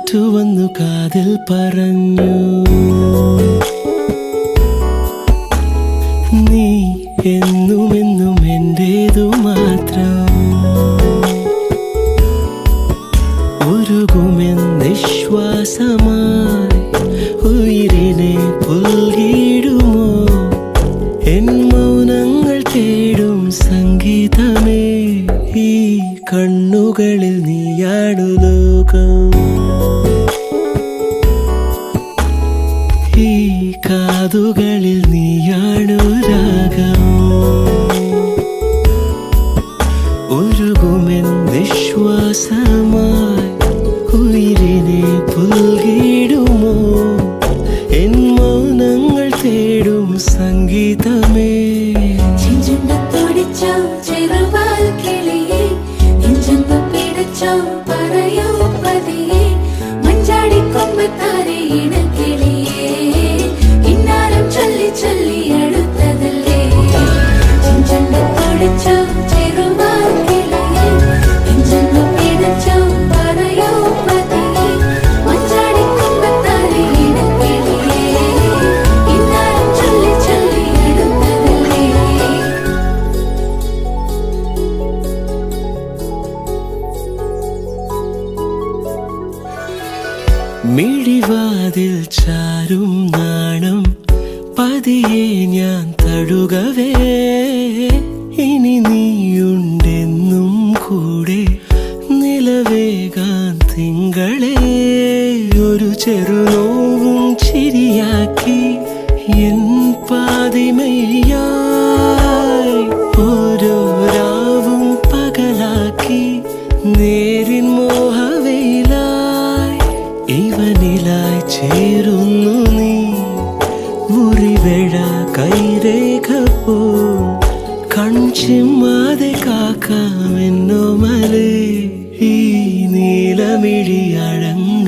കാറ്റു വന്നു കാതിൽ പറഞ്ഞു. നീ എന്നും എന്നും എന്റെതു മാത്രം ഉരുകുമെന്നിശ്വാസമായി ഉയിരിനെ പുൽകിടുമോ എൻ മൗനങ്ങൾ തേടും സംഗീതമേ ഈ കണ്ണുകളിൽ. നീയാണു ലോകം. ഈ കാതുകളിൽ നീയാണു രാഗം. ഉരുകുമെൻ നിശ്വാസമായി പിടച്ചോ പറയൂ പതിയേ മഞ്ചാടി കൊമ്പത്താരെ ഇണക്കിളിയേ മിഴിവാതിൽ ചാരും നാണം പതിയെ ഞാൻ തഴുകവേ. ഇനി നീയുണ്ടെന്നും കൂടെ നിലവേകാൻ തിങ്കളെ. ഒരു ചെറുനോവും ചിരിയാക്കി എൻ പാതിമയ്യായി ഓരോ രാവും പകലാക്കി നേരിൻ മോഹവയിലായി ഇവനിലായി ചേരുന്നു നീ. മുറിവേഴ കൈരേഖ കൺചിമ്മാതെ കാക്കാമെന്നോ മലേ. ഈ നീലമിഴി അഴങ്ങളിൽ ഞാൻ